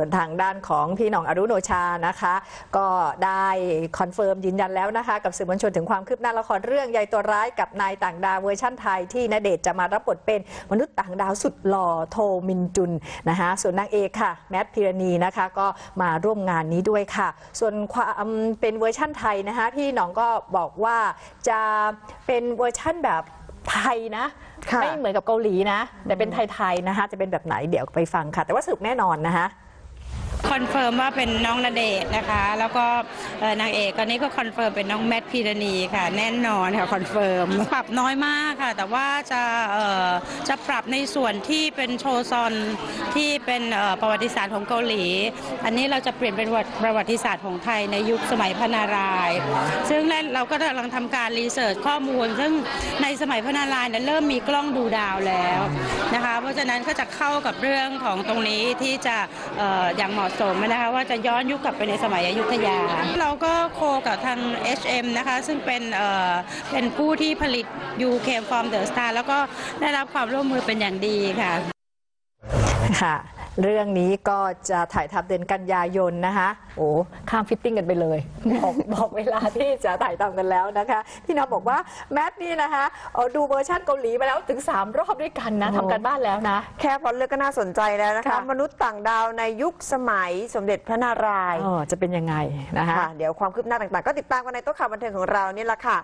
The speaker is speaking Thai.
ส่วนทางด้านของพี่หน่องอรุโนชานะคะ ก็ได้คอนเฟิร์มยืนยันแล้วนะคะ กับสื่อมวลชนถึงความคืบหน้าละครเรื่องยายตัวร้ายกับนายต่างดาวเวอร์ชั่นไทยที่ณเดชน์จะมารับบทเป็นมนุษย์ต่างดาวสุดหล่อโทมินจุนนะคะส่วนนางเอกค่ะแมทพิรณีนะคะก็มาร่วมงานนี้ด้วยค่ะ ส่วนความเป็นเวอร์ชั่นไทยนะคะพี่หน่องก็บอกว่าจะเป็นเวอร์ชั่นแบบไทยนะค่ะไม่เหมือนกับเกาหลีนะ แต่เป็นไทยๆนะคะ จะเป็นแบบไหนเดี๋ยวไปฟังค่ะ แต่ว่าสรุปแน่นอนนะคะ คอนเฟิร์มว่าเป็นน้องณเดชน์นะคะ แล้วก็เอ่อนางเอกตอนนี้ก็คอนเฟิร์มเป็นน้องแมทพีรณีค่ะ แน่นอนค่ะคอนเฟิร์มปรับน้อยมากค่ะ แต่ว่าจะเอ่อจะปรับในส่วนที่เป็นโชซอนที่เป็นเอ่อประวัติศาสตร์ของเกาหลี อันนี้เราจะเปลี่ยนเป็นประวัติศาสตร์ของไทยในยุคสมัยพระนารายณ์ซึ่งเราก็กำลังทำการรีเสิร์ชข้อมูล ซึ่งในสมัยพระนารายณ์เนี่ยเริ่มมีกล้องดูดาวแล้วนะคะ เพราะฉะนั้นก็จะเข้ากับเรื่องของตรงนี้ที่จะเอ่ออย่างเหมาะสมนะคะว่าจะย้อนยุคกลับไปในสมัยอยุธยา เราก็โคกับทาง HM นะคะซึ่งเป็นเอ่อเป็นผู้ที่ผลิต You Came From The Star แล้วก็ได้รับความร่วมมือเป็นอย่างดีค่ะค่ะ เรื่องนี้ก็จะถ่ายทำเดือนกันยายนนะคะโอ้ข้ามฟิตติ้งกันไปเลย บอกบอกเวลาที่จะถ่ายทำกันแล้วนะคะ พี่น้องบอกว่าแมทนี่นะคะเอ่อดูเวอร์ชั่นเกาหลีมาแล้วถึง 3 รอบด้วยกันนะโอ้ทำกันบ้านแล้วนะ แค่พล็อตเรื่องก็น่าสนใจแล้วนะคะ ค่ะ มนุษย์ต่างดาวในยุคสมัยสมเด็จพระนารายณ์เออจะเป็นยังไงนะคะ ค่ะเดี๋ยวความคืบหน้าต่างๆ ก็ติดตามกันในโต๊ะข่าวบันเทิงของเรานี่แหละค่ะ